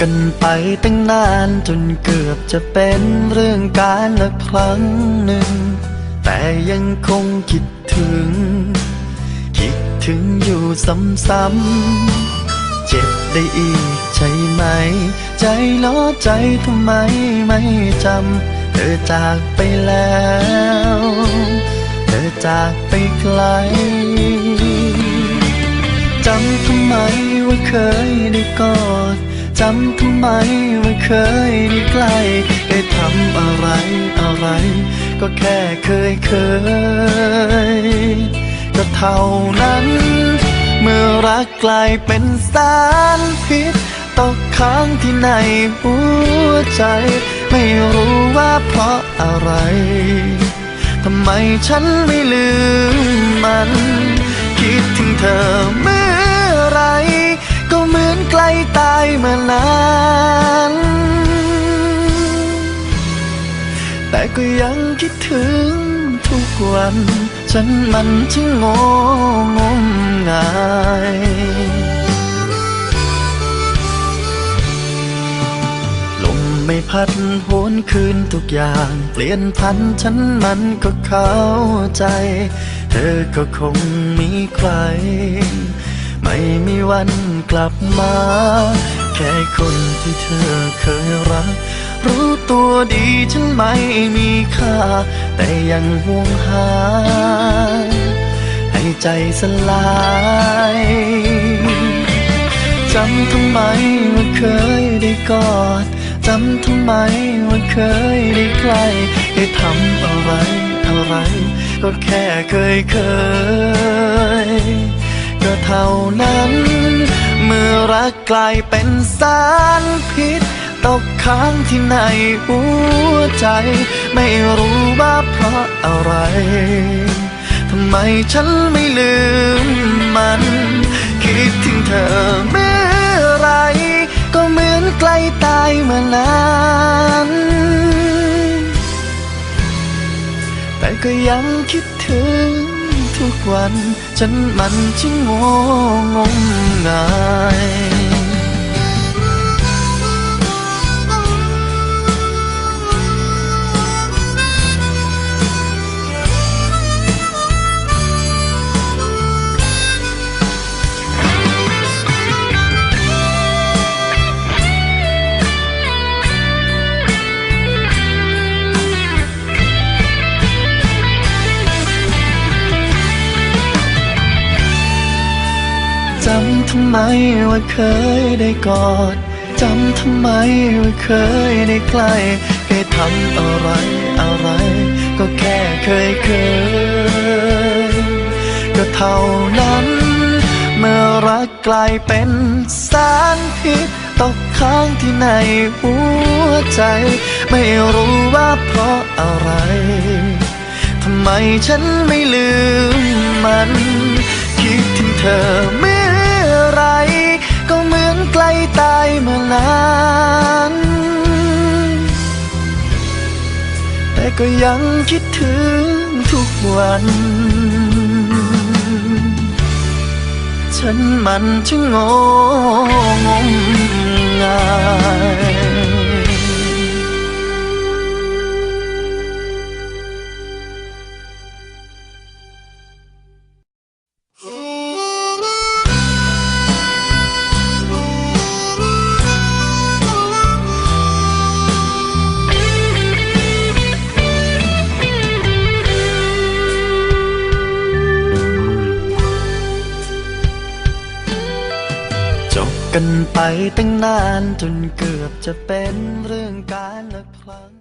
กันไปตั้งนานจนเกือบจะเป็นเรื่องการละครั้งหนึ่ง แต่ยังคงคิดถึง คิดถึงอยู่ซ้ำๆเจ็บได้อีกใช่ไหม ใจล้อใจทำไมไม่จำเธอจากไปแล้ว เธอจากไปไกลจำทำไมว่าเคยได้กอด จำทำไมว่าเคยได้ใกล้ได้ทำอะไรอะไร ก็แค่เคยเคย ก็เท่านั้น เมื่อรักกลายเป็นสารพิษตกค้างที่ในหัวใจ ไม่รู้ว่าเพราะอะไรทำไมฉันไม่ลืมมัน คิดถึงเธอเมื่ ตายมานานแต่ก็ยังคิดถึงทุกวัน ฉันมันช่างงงมงายลมไม่พัดโหนคืนทุกอย่าง เปลี่ยนพันฉันมันก็เข้าใจ เธอก็คงมีใคร ไม่มีวันกลับมา แค่คนที่เธอเคยรัก รู้ตัวดีฉันไม่มีค่า แต่ยังห่วงหา ให้ใจสลายจำทำไมว่าเคยได้กอดจำทำไมว่าเคยได้ใกล้ได้ทำอะไรอะไร ก็แค่เคยเคย ก็เท่านั้น เมื่อรักกลายเป็นสารพิษ ตกค้างที่ในหัวใจ ไม่รู้ว่าเพราะอะไร ทำไมฉันไม่ลืมมัน คิดถึงเธอเมื่อไร ก็เหมือนใกล้ตายมานานแต่ก็ยังคิดถึง ทุกวัน ฉันมันช่างงงมงาย จำทำไมว่าเคยได้กอด จำทำไมว่าเคยได้ใกล้เคยทำอะไรอะไร ก็แค่เคยเคย ก็เท่านั้น เมื่อรักกลายเป็นสารพิษตกค้างที่ในหัวใจ ไม่รู้ว่าเพราะอะไรทำไมฉันไม่ลืมมัน คิดถึงเธอเมื่ ก็ยังคิดถึงทุกวัน ฉันมันช่างงง กันไปตั้งนานจนเกือบจะเป็นเรื่องการละครั้ง